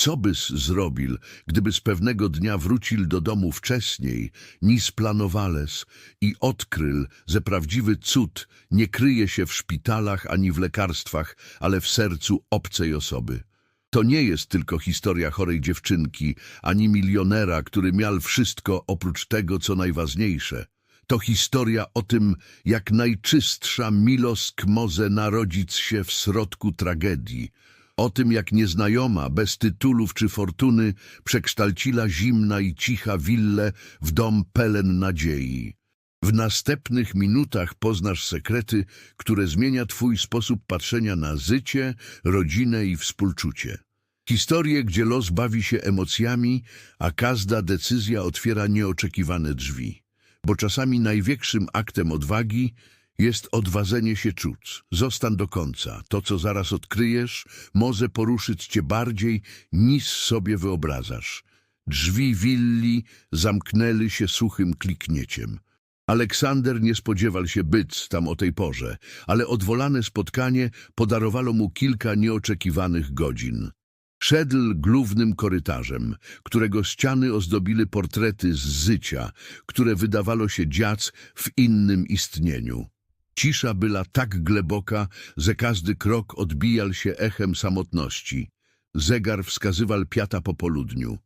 Co byś zrobił, gdyby z pewnego dnia wrócił do domu wcześniej, niż planowales i odkrył, że prawdziwy cud nie kryje się w szpitalach ani w lekarstwach, ale w sercu obcej osoby? To nie jest tylko historia chorej dziewczynki, ani milionera, który miał wszystko oprócz tego, co najważniejsze. To historia o tym, jak najczystsza milosk może narodzić się w środku tragedii. O tym, jak nieznajoma, bez tytułów czy fortuny, przekształciła zimna i cicha willę w dom pełen nadziei. W następnych minutach poznasz sekrety, które zmienia twój sposób patrzenia na życie, rodzinę i współczucie. Historie, gdzie los bawi się emocjami, a każda decyzja otwiera nieoczekiwane drzwi. Bo czasami największym aktem odwagi jest odważenie się czuć. Zostań do końca. To, co zaraz odkryjesz, może poruszyć cię bardziej, niż sobie wyobrażasz. Drzwi willi zamknęły się suchym kliknięciem. Aleksander nie spodziewał się być tam o tej porze, ale odwolane spotkanie podarowało mu kilka nieoczekiwanych godzin. Szedł głównym korytarzem, którego ściany ozdobili portrety z życia, które wydawało się dziać w innym istnieniu. Cisza była tak głęboka, że każdy krok odbijał się echem samotności. Zegar wskazywał piata po południu.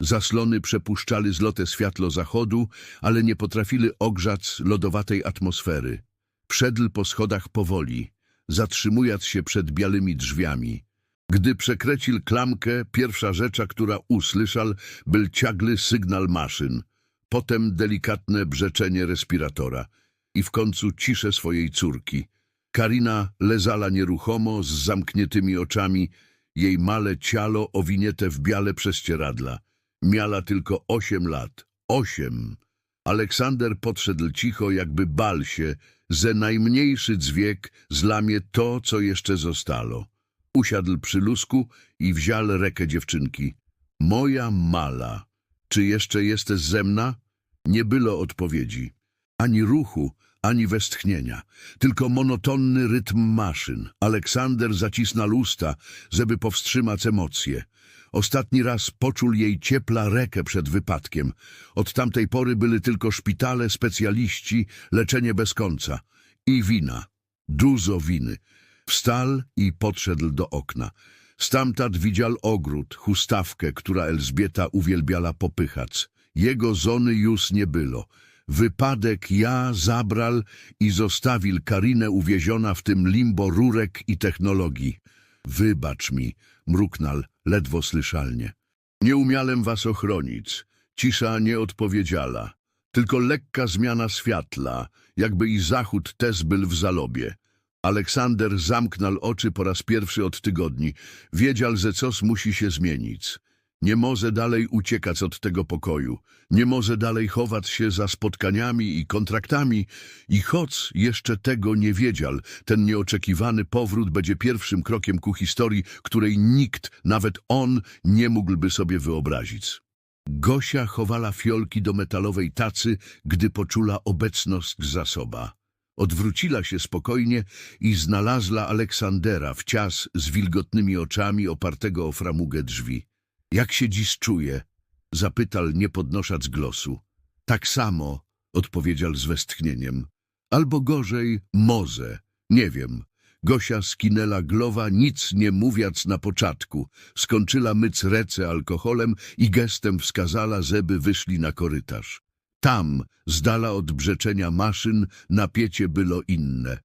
Zaslony przepuszczali złote światło zachodu, ale nie potrafili ogrzać lodowatej atmosfery. Wszedł po schodach powoli, zatrzymując się przed białymi drzwiami. Gdy przekręcił klamkę, pierwsza rzecza, która usłyszał, był ciągły sygnał maszyn, potem delikatne brzeczenie respiratora i w końcu ciszę swojej córki. Karina lezała nieruchomo, z zamkniętymi oczami, jej male ciało owinięte w biale prześcieradla. Miała tylko osiem lat. Osiem! Aleksander podszedł cicho, jakby bal się, że najmniejszy dźwięk zlamie to, co jeszcze zostało. Usiadł przy lusku i wziął rękę dziewczynki. Moja mala, czy jeszcze jesteś ze mna? Nie było odpowiedzi. Ani ruchu, ani westchnienia, tylko monotonny rytm maszyn. Aleksander zacisnął usta, żeby powstrzymać emocje. Ostatni raz poczuł jej ciepla rekę przed wypadkiem. Od tamtej pory były tylko szpitale, specjaliści, leczenie bez końca. I wina. Dużo winy. Wstał i podszedł do okna. Stamtąd widział ogród, hustawkę, która Elżbieta uwielbiała popychać. Jego żony już nie było. Wypadek ja zabral i zostawił Karinę uwieziona w tym limbo rurek i technologii. Wybacz mi, mruknął ledwo słyszalnie. Nie umiałem was ochronić. Cisza nie odpowiedziała. Tylko lekka zmiana światła, jakby i zachód też był w zalobie. Aleksander zamknął oczy po raz pierwszy od tygodni. Wiedział, że coś musi się zmienić. Nie może dalej uciekać od tego pokoju. Nie może dalej chować się za spotkaniami i kontraktami. I choć jeszcze tego nie wiedział, ten nieoczekiwany powrót będzie pierwszym krokiem ku historii, której nikt, nawet on, nie mógłby sobie wyobrazić. Gosia chowała fiolki do metalowej tacy, gdy poczula obecność zasoba. Odwróciła się spokojnie i znalazła Aleksandera w cias z wilgotnymi oczami opartego o framugę drzwi. Jak się dziś czuje? Zapytał, nie podnosząc głosu. Tak samo, odpowiedział z westchnieniem. Albo gorzej, może, nie wiem. Gosia skinęła głowa, nic nie mówiąc na początku. Skończyła myć ręce alkoholem i gestem wskazała, żeby wyszli na korytarz. Tam, z dala od brzeczenia maszyn, napiecie było inne.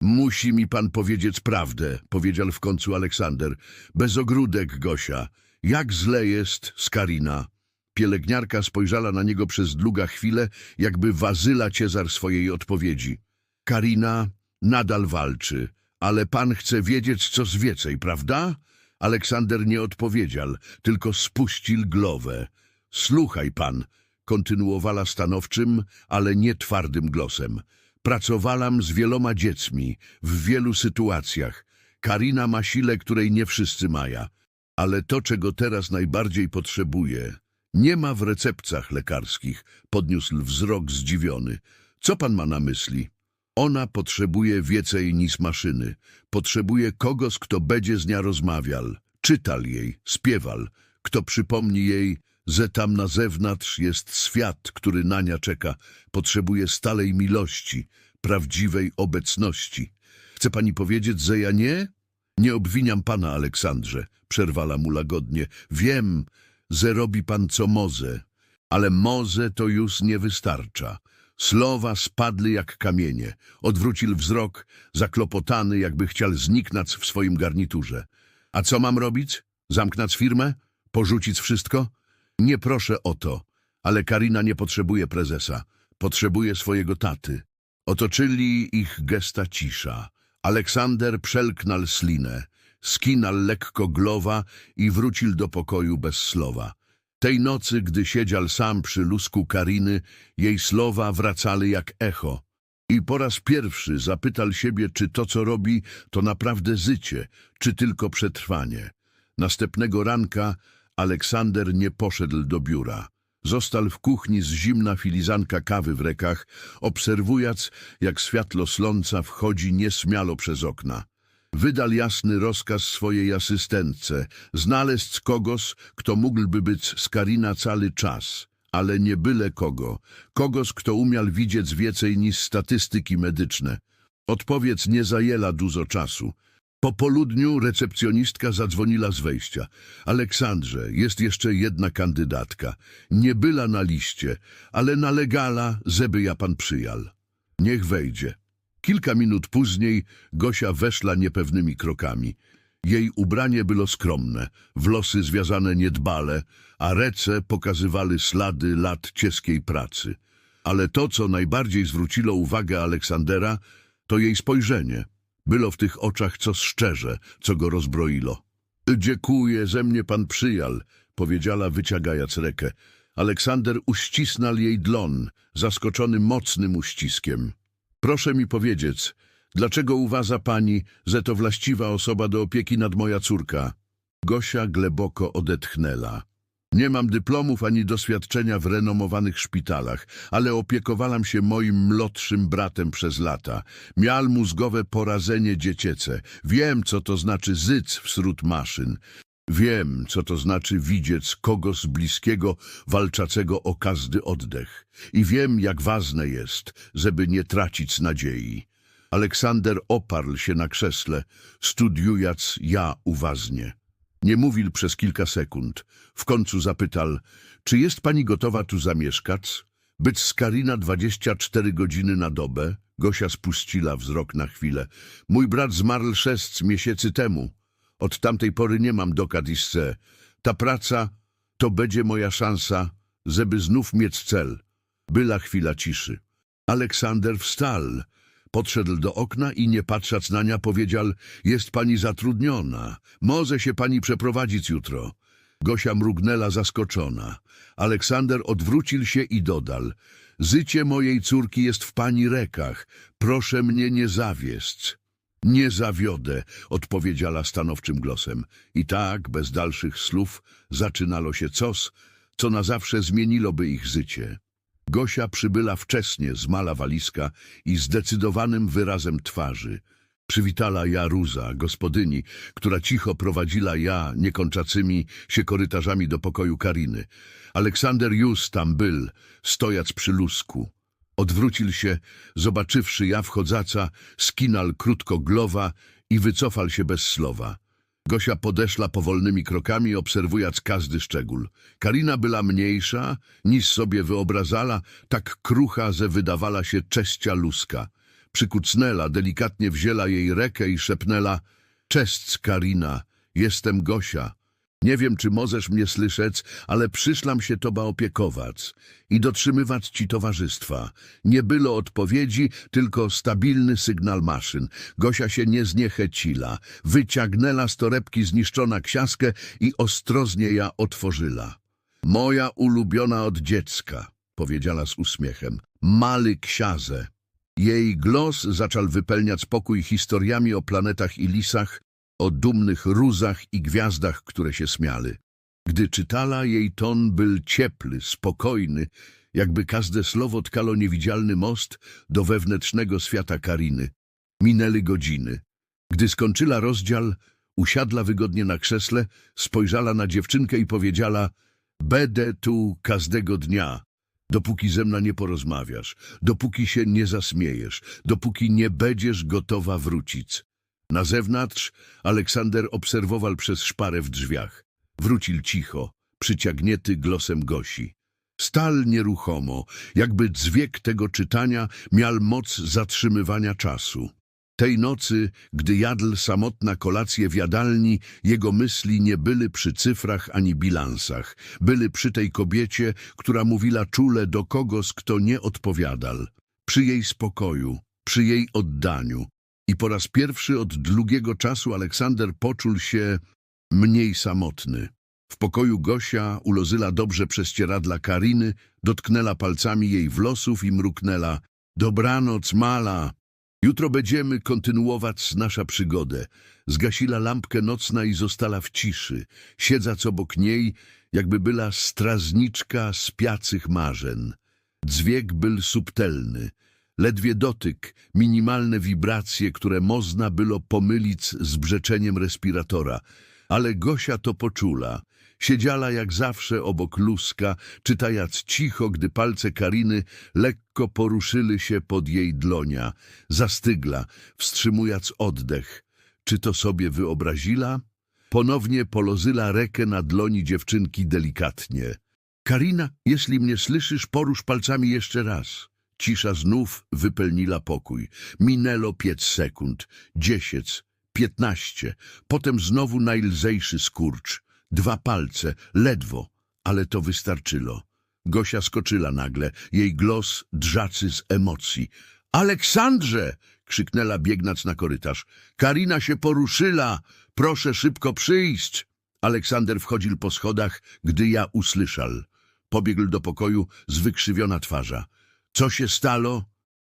Musi mi pan powiedzieć prawdę, powiedział w końcu Aleksander. Bez ogródek, Gosia. Jak źle jest Skarina. Pielęgniarka spojrzała na niego przez długa chwilę, jakby wazyla Cezar swojej odpowiedzi. Karina nadal walczy, ale pan chce wiedzieć coś więcej, prawda? Aleksander nie odpowiedział, tylko spuścił głowę. Słuchaj pan, kontynuowała stanowczym, ale nie twardym głosem. Pracowałam z wieloma dziećmi, w wielu sytuacjach. Karina ma silę, której nie wszyscy mają. Ale to, czego teraz najbardziej potrzebuje, nie ma w recepcjach lekarskich, podniósł wzrok zdziwiony. Co pan ma na myśli? Ona potrzebuje więcej niż maszyny. Potrzebuje kogoś, kto będzie z nią rozmawiał. Czytal jej, śpiewał. kto przypomni jej, że tam na zewnątrz jest świat, który na nią czeka, potrzebuje stałej miłości, prawdziwej obecności. Chce pani powiedzieć, że ja nie? Nie obwiniam pana, Aleksandrze, przerwała mu lagodnie. Wiem, że robi pan co moze, ale moze to już nie wystarcza. Słowa spadły jak kamienie. Odwrócił wzrok, zaklopotany, jakby chciał zniknąć w swoim garniturze. A co mam robić? Zamknąć firmę? Porzucić wszystko? Nie proszę o to, ale Karina nie potrzebuje prezesa. Potrzebuje swojego taty. Otoczyli ich gesta cisza. Aleksander przelknął slinę, skinął lekko głowa i wrócił do pokoju bez słowa. Tej nocy, gdy siedział sam przy lusku Kariny, jej słowa wracały jak echo. I po raz pierwszy zapytał siebie, czy to, co robi, to naprawdę życie, czy tylko przetrwanie. Następnego ranka Aleksander nie poszedł do biura. Został w kuchni z zimna filizanka kawy w rekach, obserwując, jak światło sląca wchodzi niesmialo przez okna. Wydał jasny rozkaz swojej asystentce, znaleźć kogoś, kto mógłby być z Karina cały czas, ale nie byle kogo, kogoś, kto umiał widzieć więcej niż statystyki medyczne. Odpowiedź nie zajęła dużo czasu. Po południu recepcjonistka zadzwoniła z wejścia. Aleksandrze, jest jeszcze jedna kandydatka. Nie była na liście, ale nalegala, żeby ja pan przyjal. Niech wejdzie. Kilka minut później Gosia weszła niepewnymi krokami. Jej ubranie było skromne, włosy związane niedbale, a ręce pokazywały ślady lat cieskiej pracy. Ale to, co najbardziej zwróciło uwagę Aleksandera, to jej spojrzenie. Było w tych oczach co szczerze, co go rozbroiło. Dziękuję, że mnie pan przyjal, powiedziała wyciągając rękę. Aleksander uścisnął jej dlon, zaskoczony mocnym uściskiem. Proszę mi powiedzieć, dlaczego uważa pani, że to właściwa osoba do opieki nad moja córka? Gosia głęboko odetchnęła. Nie mam dyplomów ani doświadczenia w renomowanych szpitalach, ale opiekowałam się moim młodszym bratem przez lata. Miał mózgowe porażenie dziecięce. Wiem, co to znaczy zyc wśród maszyn. Wiem, co to znaczy widzieć kogo z bliskiego walczącego o każdy oddech. I wiem, jak ważne jest, żeby nie tracić nadziei. Aleksander oparł się na krzesle, studiując ja uważnie. Nie mówił przez kilka sekund. W końcu zapytał, czy jest pani gotowa tu zamieszkać? Być z Karina 24 godziny na dobę? Gosia spuściła wzrok na chwilę. Mój brat zmarł sześć miesięcy temu. Od tamtej pory nie mam dokad i chcę. Ta praca to będzie moja szansa, żeby znów mieć cel. Była chwila ciszy. Aleksander wstał. Podszedł do okna i nie patrząc na nią powiedział, jest pani zatrudniona, może się pani przeprowadzić jutro. Gosia mrugnęła zaskoczona. Aleksander odwrócił się i dodał, życie mojej córki jest w pani rekach, proszę mnie nie zawieść. Nie zawiodę, odpowiedziała stanowczym głosem. I tak, bez dalszych słów, zaczynało się coś, co na zawsze zmieniloby ich życie. Gosia przybyła wcześnie z mala walizka i zdecydowanym wyrazem twarzy. Przywitała Jaruza, gospodyni, która cicho prowadziła ja niekończącymi się korytarzami do pokoju Kariny. Aleksander już tam był, stojac przy lusku. Odwrócił się, zobaczywszy ja wchodzaca, skinal krótko głowa i wycofał się bez słowa. Gosia podeszła powolnymi krokami, obserwując każdy szczegół. Karina była mniejsza, niż sobie wyobrazala, tak krucha, że wydawała się cześcia luska. Przykucnęła, delikatnie wzięła jej rekę i szepnęła — Cześć, Karina, jestem Gosia. Nie wiem, czy możesz mnie słyszeć, ale przyszłam się toba opiekować i dotrzymywać ci towarzystwa. Nie było odpowiedzi, tylko stabilny sygnał maszyn. Gosia się nie zniechęcila. Wyciągnęła z torebki zniszczona ksiaskę i ostrożnie ja otworzyła. Moja ulubiona od dziecka, powiedziała z uśmiechem. Maly ksiazę. Jej głos zaczął wypełniać pokój historiami o planetach i lisach, o dumnych ruzach i gwiazdach, które się śmiały. Gdy czytała, jej ton był ciepły, spokojny, jakby każde słowo tkalo niewidzialny most do wewnętrznego świata Kariny. Minęły godziny. Gdy skończyła rozdział, Usiadła wygodnie na krzesle, spojrzała na dziewczynkę i powiedziała Będę tu każdego dnia, dopóki ze mną nie porozmawiasz, dopóki się nie zasmiejesz, dopóki nie będziesz gotowa wrócić. Na zewnątrz Aleksander obserwował przez szparę w drzwiach. Wrócił cicho, przyciagnięty głosem Gosi. Stal nieruchomo, jakby dźwięk tego czytania miał moc zatrzymywania czasu. Tej nocy, gdy jadł samotna kolację w jadalni, jego myśli nie były przy cyfrach ani bilansach. Były przy tej kobiecie, która mówiła czule do kogoś, kto nie odpowiadał. Przy jej spokoju, przy jej oddaniu. I po raz pierwszy od długiego czasu Aleksander poczuł się mniej samotny. W pokoju Gosia ulozyla dobrze prześcieradla Kariny, dotknęła palcami jej włosów i mruknęła Dobranoc, mala! Jutro będziemy kontynuować nasza przygodę. Zgasila lampkę nocna i została w ciszy, siedząc obok niej, jakby była strazniczka spiacych marzeń. Dźwięk był subtelny, ledwie dotyk, minimalne wibracje, które można było pomylić z brzeczeniem respiratora. Ale Gosia to poczula. Siedziała jak zawsze obok luska, czytając cicho, gdy palce Kariny lekko poruszyły się pod jej dłonia. Zastygla, wstrzymując oddech. Czy to sobie wyobrazila? Ponownie polozyla rekę na dłoni dziewczynki delikatnie. Karina, jeśli mnie słyszysz, porusz palcami jeszcze raz. Cisza znów wypełniła pokój. Minęło pięć sekund, dziesięć, piętnaście. Potem znowu najlżejszy skurcz. Dwa palce, ledwo, ale to wystarczyło. Gosia skoczyła nagle, jej głos drzacy z emocji. Aleksandrze! krzyknęła biegnąc na korytarz. Karina się poruszyła! Proszę szybko przyjść! Aleksander wchodził po schodach, gdy ja usłyszał. Pobiegł do pokoju z wykrzywiona twarza. Co się stało?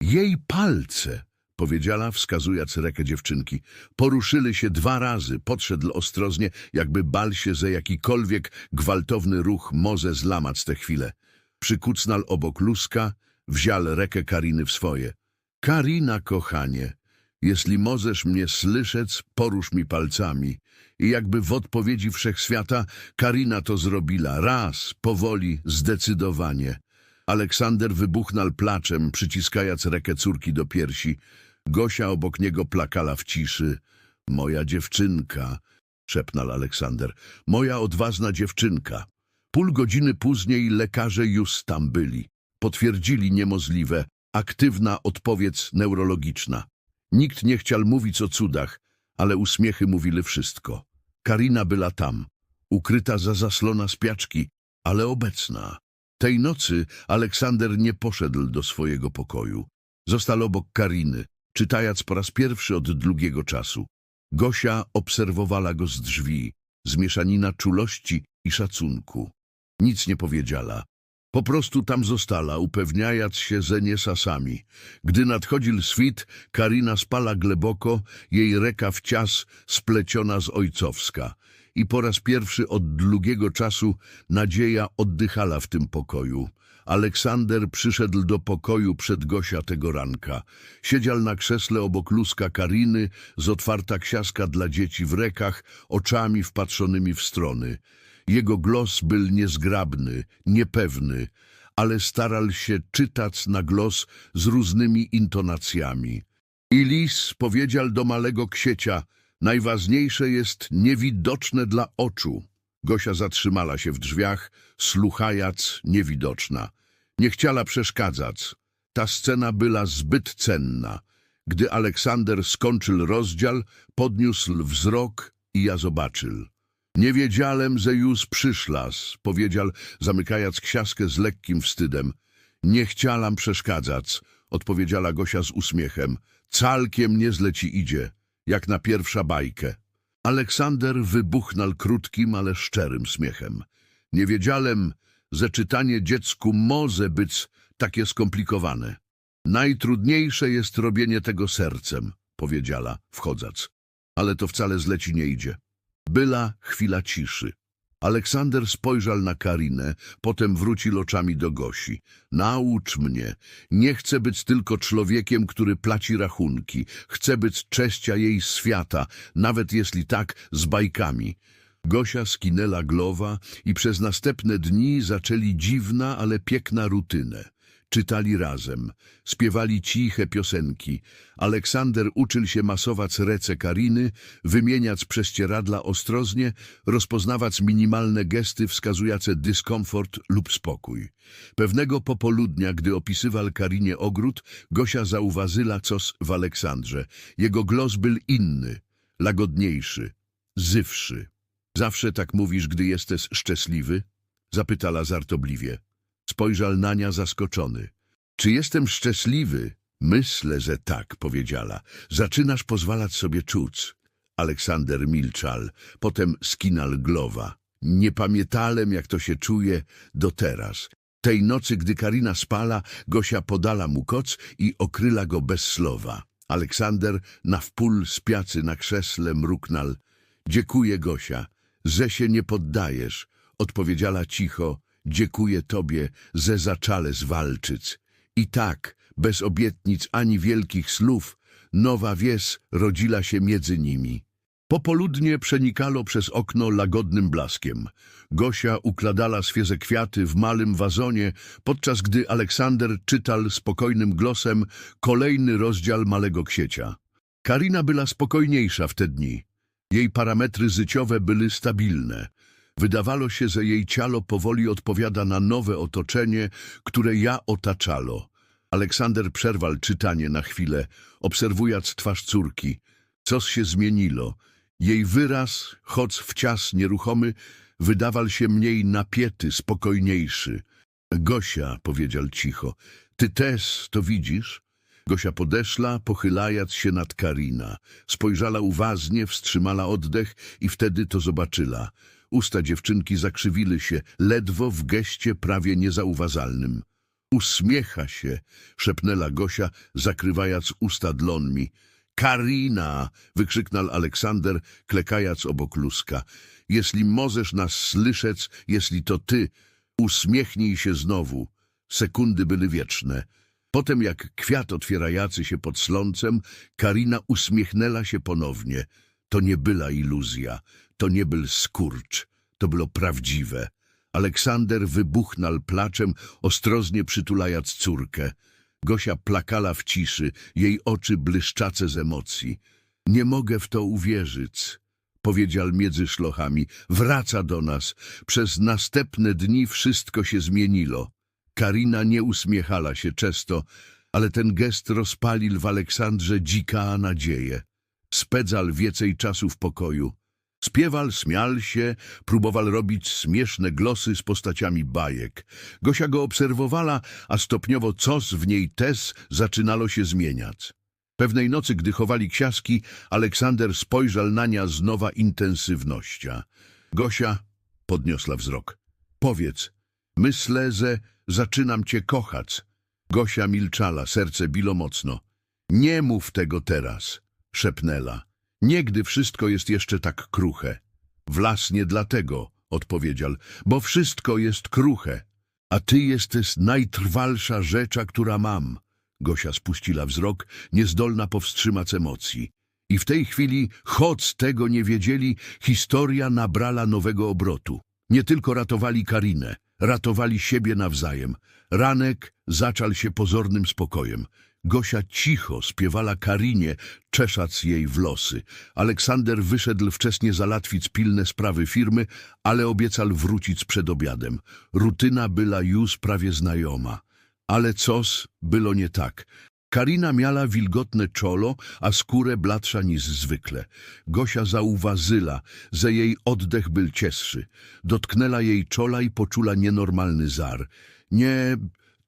Jej palce, powiedziała, wskazując rękę dziewczynki. Poruszyły się dwa razy, podszedł ostrożnie, jakby bal się, że jakikolwiek gwałtowny ruch może zlamać tę chwilę. Przykucnął obok luska, wziął rękę Kariny w swoje. Karina, kochanie, jeśli możesz mnie słyszeć, porusz mi palcami. I jakby w odpowiedzi wszechświata, Karina to zrobiła. Raz, powoli, zdecydowanie. Aleksander wybuchnął placzem, przyciskając rękę córki do piersi. Gosia obok niego plakała w ciszy. Moja dziewczynka, szepnął Aleksander. Moja odważna dziewczynka. Pół godziny później lekarze już tam byli. Potwierdzili niemożliwe. Aktywna odpowiedź neurologiczna. Nikt nie chciał mówić o cudach, ale uśmiechy mówiły wszystko. Karina była tam, ukryta za zaslona spiaczki, ale obecna. Tej nocy Aleksander nie poszedł do swojego pokoju. Został obok Kariny, czytając po raz pierwszy od długiego czasu. Gosia obserwowała go z drzwi, zmieszanina czulości i szacunku. Nic nie powiedziała. Po prostu tam została, upewniając się, że nie sasami. Gdy nadchodził świt, Karina spala głęboko, jej reka w cias spleciona z ojcowska. I po raz pierwszy od długiego czasu nadzieja oddychala w tym pokoju. Aleksander przyszedł do pokoju przed Gosia tego ranka. Siedział na krzesle obok luska Kariny, z otwarta ksiaska dla dzieci w rekach, oczami wpatrzonymi w strony. Jego głos był niezgrabny, niepewny, ale starał się czytać na głos z różnymi intonacjami. I lis powiedział do malego ksiecia, najważniejsze jest niewidoczne dla oczu. Gosia zatrzymała się w drzwiach, słuchając niewidoczna. Nie chciała przeszkadzać. Ta scena była zbyt cenna. Gdy Aleksander skończył rozdział, podniósł wzrok i ja zobaczył. Nie wiedziałem, że już przyszlas, powiedział, zamykając ksiaskę z lekkim wstydem. Nie chciałam przeszkadzać, odpowiedziała Gosia z uśmiechem. Całkiem niezle ci idzie, jak na pierwsza bajkę. Aleksander wybuchnął krótkim, ale szczerym śmiechem. Nie wiedziałem, że czytanie dziecku może być takie skomplikowane. Najtrudniejsze jest robienie tego sercem, powiedziała, wchodząc. Ale to wcale źle ci nie idzie. Była chwila ciszy. Aleksander spojrzał na Karinę, potem wrócił oczami do Gosi. Naucz mnie. Nie chcę być tylko człowiekiem, który placi rachunki. Chcę być cześcia jej świata, nawet jeśli tak, z bajkami. Gosia skinęła głowa i przez następne dni zaczęli dziwna, ale piękna rutynę. Czytali razem, śpiewali ciche piosenki. Aleksander uczył się masować ręce Kariny, wymieniać prześcieradla ostrożnie, rozpoznawać minimalne gesty wskazujące dyskomfort lub spokój. Pewnego popołudnia, gdy opisywał Karinie ogród, Gosia zauważyła coś w Aleksandrze. Jego głos był inny, lagodniejszy, zywszy. Zawsze tak mówisz, gdy jesteś szczęśliwy? Zapytała żartobliwie. Spojrzał na nią zaskoczony. Czy jestem szczęśliwy? Myślę, że tak, powiedziała. Zaczynasz pozwalać sobie czuć. Aleksander milczał, potem skinal głowa. Nie pamiętałem, jak to się czuje do teraz. Tej nocy, gdy Karina spala, Gosia podala mu koc i okryla go bez słowa. Aleksander na wpól spiacy na krzesle mruknął. Dziękuję, Gosia, że się nie poddajesz, odpowiedziała cicho. Dziękuję tobie, że zaczale zwalczyć. I tak, bez obietnic ani wielkich słów, nowa wieś rodziła się między nimi. Popoludnie przenikalo przez okno lagodnym blaskiem. Gosia układała świeże kwiaty w malym wazonie, podczas gdy Aleksander czytał spokojnym głosem kolejny rozdział Malego Ksiecia. Karina była spokojniejsza w te dni. Jej parametry życiowe były stabilne. Wydawało się, że jej ciało powoli odpowiada na nowe otoczenie, które ja otaczalo. Aleksander przerwał czytanie na chwilę, obserwując twarz córki. Coś się zmieniło. Jej wyraz, choć wcias nieruchomy, wydawał się mniej napięty, spokojniejszy. Gosia, powiedział cicho, ty też to widzisz? Gosia podeszła, pochylając się nad Karina. Spojrzała uważnie, wstrzymała oddech i wtedy to zobaczyła. Usta dziewczynki zakrzywiły się, ledwo w geście prawie niezauważalnym. Uśmiecha się, szepnęła Gosia, zakrywając usta dłonmi. Karina! wykrzyknął Aleksander, klekając obok luska. Jeśli możesz nas słyszeć, jeśli to ty, uśmiechnij się znowu. Sekundy były wieczne. Potem jak kwiat otwierający się pod slącem, Karina uśmiechnęła się ponownie. To nie była iluzja, to nie był skurcz, to było prawdziwe. Aleksander wybuchnął placzem, ostrożnie przytulając córkę. Gosia plakała w ciszy, jej oczy błyszczace z emocji. Nie mogę w to uwierzyć, powiedział między szlochami. Wraca do nas. Przez następne dni wszystko się zmieniło. Karina nie uśmiechala się często, ale ten gest rozpalił w Aleksandrze dzika nadzieję. Spędzał więcej czasu w pokoju. Śpiewał, śmiał się, próbował robić śmieszne glosy z postaciami bajek. Gosia go obserwowała, a stopniowo coś w niej też zaczynało się zmieniać. Pewnej nocy, gdy chowali ksiaski, Aleksander spojrzał na nią z nowa intensywnością. Gosia podniosła wzrok. Powiedz, myślę, że zaczynam cię kochać. Gosia milczała, serce bilo mocno. Nie mów tego teraz, szepnęła. Niegdy wszystko jest jeszcze tak kruche. Wlas nie dlatego, odpowiedział, bo wszystko jest kruche. A ty jesteś najtrwalsza rzecza, która mam. Gosia spuściła wzrok, niezdolna powstrzymać emocji. I w tej chwili, choć tego nie wiedzieli, historia nabrała nowego obrotu. Nie tylko ratowali Karinę, ratowali siebie nawzajem. Ranek zaczął się pozornym spokojem. Gosia cicho śpiewała Karinie, czeszac jej w losy. Aleksander wyszedł wcześnie załatwić pilne sprawy firmy, ale obiecał wrócić przed obiadem. Rutyna była już prawie znajoma. Ale coś było nie tak. Karina miała wilgotne czolo, a skórę bladsza niż zwykle. Gosia zauważyła, że jej oddech był cięższy. Dotknęła jej czola i poczula nienormalny zar. Nie,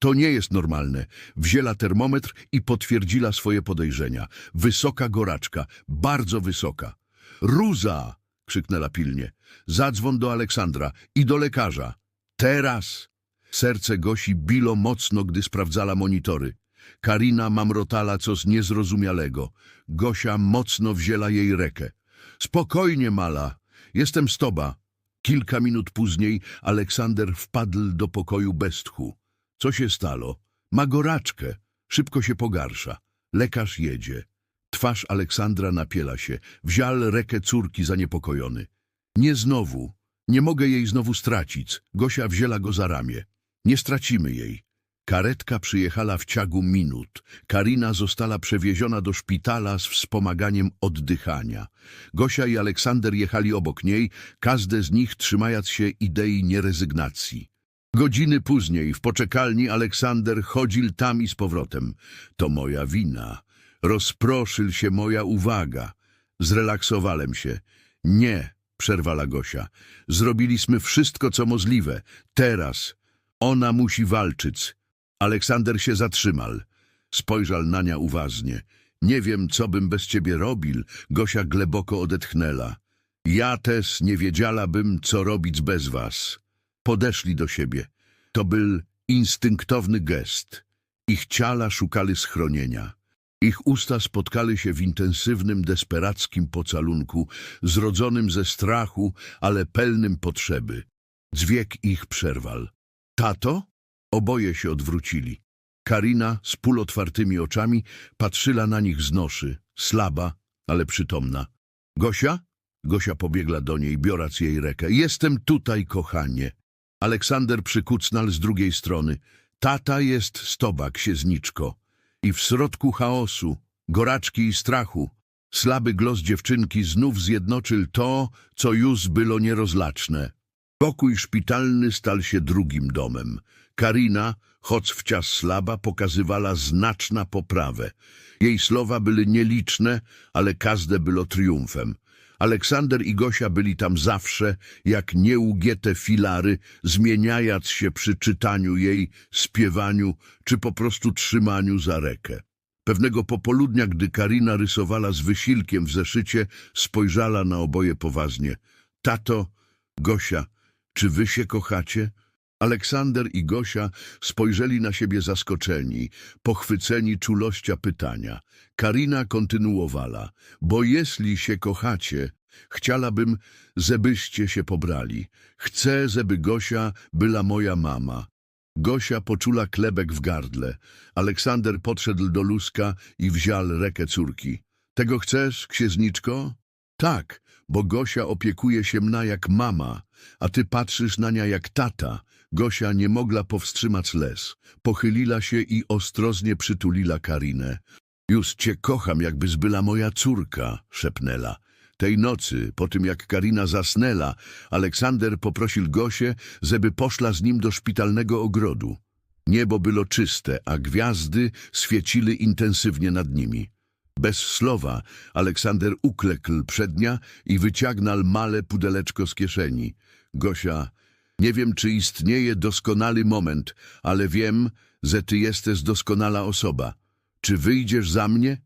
to nie jest normalne. Wzięła termometr i potwierdziła swoje podejrzenia. Wysoka goraczka, bardzo wysoka. Ruza! krzyknęła pilnie. Zadzwon do Aleksandra i do lekarza. Teraz! Serce Gosi bilo mocno, gdy sprawdzała monitory. Karina mamrotala coś niezrozumiałego. Gosia mocno wzięła jej rekę. Spokojnie, mala. Jestem z toba. Kilka minut później Aleksander wpadł do pokoju bez tchu. Co się stało? Ma goraczkę. Szybko się pogarsza. Lekarz jedzie. Twarz Aleksandra napiela się. Wziął rekę córki zaniepokojony. Nie znowu. Nie mogę jej znowu stracić. Gosia wzięła go za ramię. Nie stracimy jej. Karetka przyjechała w ciągu minut. Karina została przewieziona do szpitala z wspomaganiem oddychania. Gosia i Aleksander jechali obok niej, każdy z nich trzymając się idei nierezygnacji. Godziny później w poczekalni Aleksander chodził tam i z powrotem. To moja wina. Rozproszył się moja uwaga. Zrelaksowałem się. Nie, przerwała Gosia. Zrobiliśmy wszystko, co możliwe. Teraz ona musi walczyć. Aleksander się zatrzymał. Spojrzał na nią uważnie. Nie wiem, co bym bez ciebie robił. Gosia głęboko odetchnęła. Ja też nie wiedziałabym, co robić bez was. Podeszli do siebie. To był instynktowny gest. Ich ciała szukali schronienia. Ich usta spotkali się w intensywnym, desperackim pocalunku, zrodzonym ze strachu, ale pełnym potrzeby. Dźwięk ich przerwał. Tato? Oboje się odwrócili. Karina z półotwartymi oczami patrzyła na nich z noszy, slaba, ale przytomna. Gosia? Gosia pobiegła do niej, biorąc jej rękę. Jestem tutaj, kochanie. Aleksander przykucnął z drugiej strony. Tata jest z toba, księżniczko. I w środku chaosu, goraczki i strachu, słaby głos dziewczynki znów zjednoczył to, co już było nierozlaczne. Pokój szpitalny stał się drugim domem. Karina, choć wciąż slaba, pokazywała znaczna poprawę. Jej słowa były nieliczne, ale każde było triumfem. Aleksander i Gosia byli tam zawsze, jak nieugięte filary, zmieniając się przy czytaniu jej, śpiewaniu czy po prostu trzymaniu za rekę. Pewnego popołudnia, gdy Karina rysowała z wysilkiem w zeszycie, spojrzała na oboje poważnie. Tato, Gosia, czy wy się kochacie? Aleksander i Gosia spojrzeli na siebie zaskoczeni, pochwyceni czulościa pytania. Karina kontynuowała, bo jeśli się kochacie, chciałabym, żebyście się pobrali. Chcę, żeby Gosia była moja mama. Gosia poczula klebek w gardle. Aleksander podszedł do luska i wziął rekę córki. Tego chcesz, księżniczko? Tak, bo Gosia opiekuje się mna jak mama, a ty patrzysz na nią jak tata. Gosia nie mogła powstrzymać les. Pochyliła się i ostrożnie przytulila Karinę. Już cię kocham, jakbyś była moja córka, szepnęła. Tej nocy, po tym jak Karina zasnęła, Aleksander poprosił Gosię, żeby poszła z nim do szpitalnego ogrodu. Niebo było czyste, a gwiazdy świeciły intensywnie nad nimi. Bez słowa Aleksander uklekł przednia i wyciągnął male pudeleczko z kieszeni. Gosia, nie wiem, czy istnieje doskonały moment, ale wiem, że ty jesteś doskonała osoba. Czy wyjdziesz za mnie?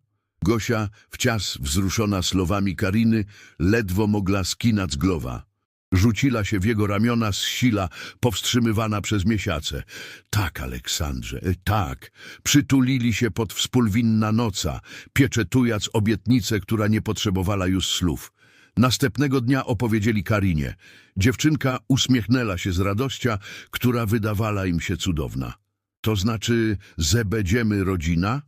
Gosia, wciąż wzruszona słowami Kariny, ledwo mogła skinać głowa. Rzuciła się w jego ramiona z sila, powstrzymywana przez miesiące. Tak, Aleksandrze, e, tak. Przytulili się pod wspólwinna noca, pieczetując obietnicę, która nie potrzebowała już słów. Następnego dnia opowiedzieli Karinie. Dziewczynka uśmiechnęła się z radościa, która wydawała im się cudowna. To znaczy, że będziemy rodzina?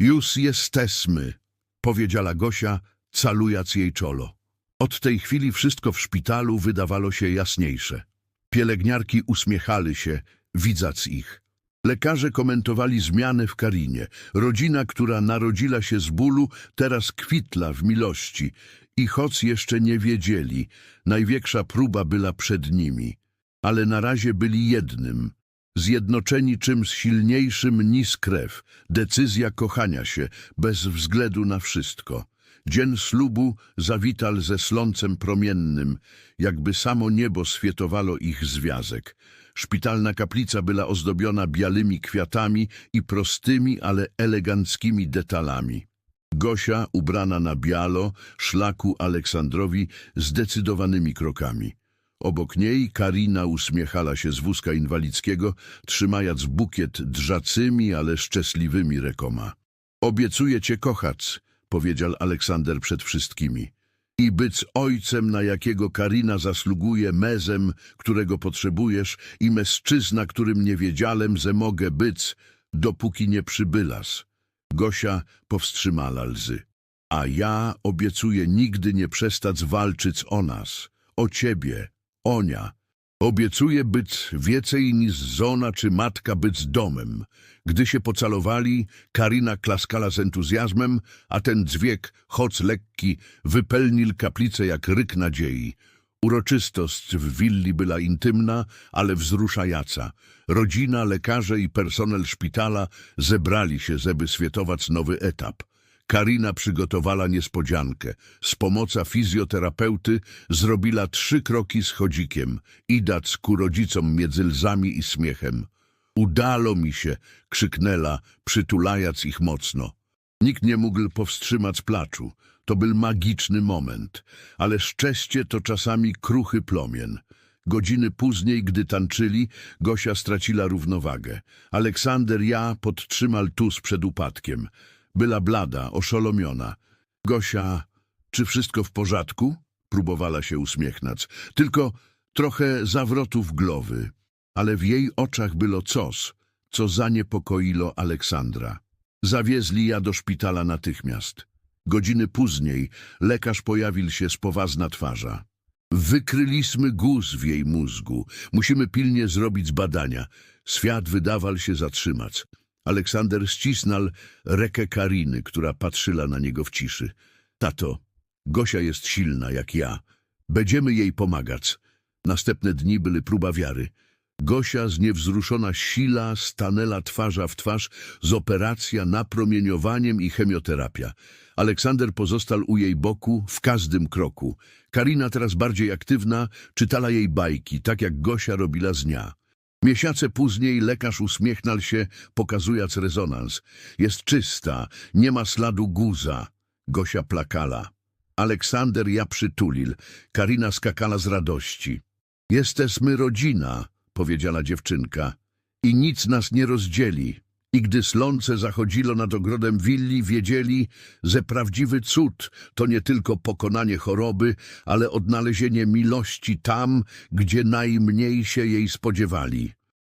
Już jesteśmy, powiedziała Gosia, calując jej czolo. Od tej chwili wszystko w szpitalu wydawało się jasniejsze. Pielęgniarki uśmiechali się, widząc ich. Lekarze komentowali zmiany w Karinie. Rodzina, która narodziła się z bólu, teraz kwitla w miłości. I choć jeszcze nie wiedzieli, największa próba była przed nimi. Ale na razie byli jednym. Zjednoczeni czymś silniejszym niż krew. Decyzja kochania się, bez względu na wszystko. Dzień ślubu zawital ze slącem promiennym, jakby samo niebo świetowało ich związek. Szpitalna kaplica była ozdobiona białymi kwiatami i prostymi, ale eleganckimi detalami. Gosia, ubrana na bialo, szlaku Aleksandrowi zdecydowanymi krokami. Obok niej Karina uśmiechala się z wózka inwalidzkiego, trzymając bukiet drzacymi, ale szczęśliwymi rekoma. Obiecuję cię kochać, powiedział Aleksander przed wszystkimi. i być ojcem, na jakiego Karina zasługuje, mezem, którego potrzebujesz i mężczyzna, którym nie wiedziałem, że mogę być, dopóki nie przybylas. Gosia powstrzymała łzy. A ja obiecuję nigdy nie przestać walczyć o nas, o ciebie, Onia. Obiecuję być więcej niż żona czy matka być domem. Gdy się pocalowali, Karina klaskała z entuzjazmem, a ten dźwięk, choć lekki, wypełnił kaplicę jak ryk nadziei. Uroczystość w willi była intymna, ale wzruszająca. Rodzina, lekarze i personel szpitala zebrali się, żeby świętować nowy etap. Karina przygotowała niespodziankę. Z pomocą fizjoterapeuty zrobiła trzy kroki z chodzikiem, idąc ku rodzicom między łzami i śmiechem. Udało mi się, krzyknęła, przytulając ich mocno. Nikt nie mógł powstrzymać placzu. To był magiczny moment, ale szczęście to czasami kruchy plomien. Godziny później, gdy tańczyli, Gosia straciła równowagę. Aleksander ja podtrzymał tuż przed upadkiem. Była blada, oszolomiona. Gosia, czy wszystko w porządku? Próbowała się uśmiechnąć. Tylko trochę zawrotów głowy. Ale w jej oczach było coś, co zaniepokoiło Aleksandra. Zawieźli ja do szpitala natychmiast. Godziny później lekarz pojawił się z poważna twarza. Wykryliśmy guz w jej mózgu. Musimy pilnie zrobić badania. Świat wydawał się zatrzymać. Aleksander ścisnął rekę Kariny, która patrzyła na niego w ciszy. Tato, Gosia jest silna jak ja. Będziemy jej pomagać. Następne dni były próba wiary. Gosia zniewzruszona sila stanęła twarza w twarz z operacja napromieniowaniem i chemioterapia. Aleksander pozostał u jej boku w każdym kroku. Karina teraz bardziej aktywna, czytała jej bajki, tak jak Gosia robiła z dnia. Miesiące później lekarz uśmiechnął się, pokazując rezonans. Jest czysta, nie ma śladu guza. Gosia plakala. Aleksander ja przytulil. Karina skakala z radości. Jesteśmy rodzina, powiedziała dziewczynka. I nic nas nie rozdzieli. I gdy slące zachodzilo nad ogrodem willi, wiedzieli, że prawdziwy cud to nie tylko pokonanie choroby, ale odnalezienie miłości tam, gdzie najmniej się jej spodziewali.